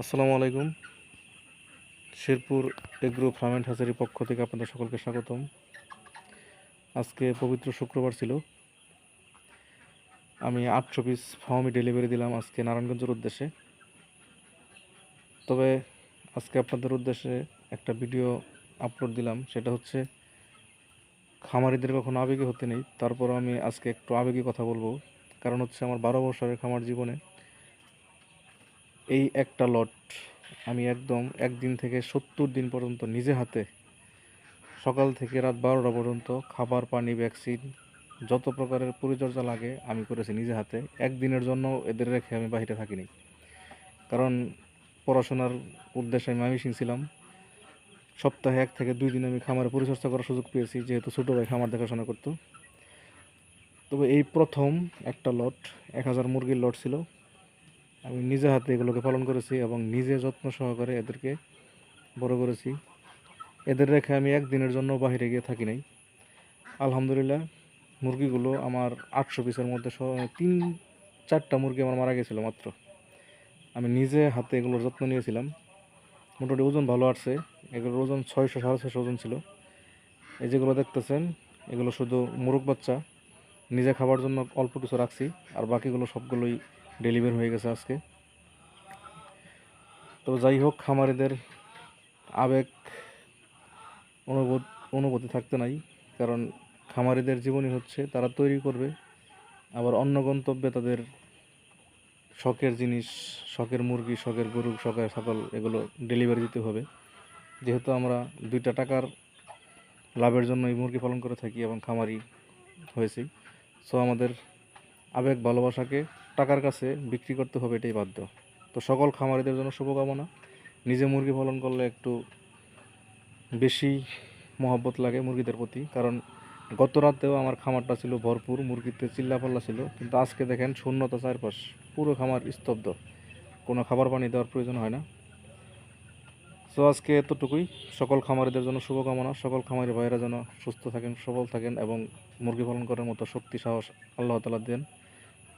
আসসালামু আলাইকুম। Sherpur agro farm and হ্যাচারির পক্ষ থেকে আপনাদের সকলকে স্বাগতম। আজকে পবিত্র শুক্রবার ছিল। আমি আটশো পিস ফার্মি ডেলিভারি দিলাম আজকে নারায়ণগঞ্জের উদ্দেশ্যে। তবে আজকে আপনাদের উদ্দেশ্যে একটা ভিডিও আপলোড দিলাম, সেটা হচ্ছে খামারিদের কখনো আবেগী হতে নেই। তারপর আমি আজকে একটু আবেগী কথা বলব, কারণ হচ্ছে আমার বারো বছরের খামার জীবনে এই একটা লট আমি একদম একদিন থেকে সত্তর দিন পর্যন্ত নিজে হাতে সকাল থেকে রাত বারোটা পর্যন্ত খাবার, পানি ভ্যাকসিন যত প্রকারের পরিচর্যা লাগে আমি করেছি নিজে হাতে। একদিনের জন্য এদের রেখে আমি বাইরে থাকিনি। কারণ পড়াশোনার উদ্দেশ্যে আমি মামিসিং ছিলাম। সপ্তাহে এক থেকে দুই দিন আমি খামারে পরিচর্যা করার সুযোগ পেয়েছি, যেহেতু ছোটো ভাই খামার দেখাশোনা করতো। তবে এই প্রথম একটা লট এক হাজার মুরগির লট ছিল। আমি নিজে হাতে এগুলোকে পালন করেছি এবং নিজে যত্ন সহকারে এদেরকে বড় করেছি। এদের রেখে আমি একদিনের জন্য বাইরে গিয়ে থাকি নাই। আলহামদুলিল্লাহ, মুরগিগুলো আমার আটশো পিসের মধ্যে তিন, চারটা মুরগি আমার মারা গেছিল মাত্র। আমি নিজে হাতে এগুলোর যত্ন নিয়েছিলাম। মোটামুটি ওজন ভালো আসছে। এগুলোর ওজন ছয়শো, সাড়ে ছয়শো ওজন ছিল। এই যেগুলো দেখতেছেন, এগুলো শুধু মুরগ বাচ্চা। নিজে খাবার জন্য অল্প কিছু রাখছি। আর বাকিগুলো সবগুলোই ডেলিভারি হয়ে গেছে আজকে। তো যাই হোক, খামারিদের আবেগ, অনুভূত, অনুভূতি থাকতে নাই, কারণ খামারিদের জীবনই হচ্ছে তারা তৈরি করবে, আবার অন্য গন্তব্যে তাদের শখের জিনিস, শখের মুরগি, শখের গরু, শখের ছাগল, এগুলো ডেলিভারি দিতে হবে। যেহেতু আমরা দুইটা টাকার লাভের জন্য এই মুরগি পালন করে থাকি এবং খামারি হয়েছি, সো আমাদের আবেগ, ভালোবাসাকে টাকার কাছে বিক্রি করতে হবে এটাই বাধ্য। তো সকল খামারিদের জন্য শুভকামনা। নিজে মুরগি পালন করলে একটু বেশি মহব্বত লাগে মুরগিদের প্রতি। কারণ গত রাতেও আমার খামারটা ছিল ভরপুর, মুরগিতে চিল্লাপাল্লা ছিল। কিন্তু আজকে দেখেন শূন্যতা চারপাশ, পুরো খামার স্তব্ধ। কোনো খাবার পানি দেওয়ার প্রয়োজন হয় না। তো আজকে এতটুকুই। সকল খামারিদের জন্য শুভকামনা। সকল খামারি ভাইয়েরা যেন সুস্থ থাকেন, সবল থাকেন এবং মুরগি পালন করার মতো শক্তি, সাহস আল্লাহ তালা দেন।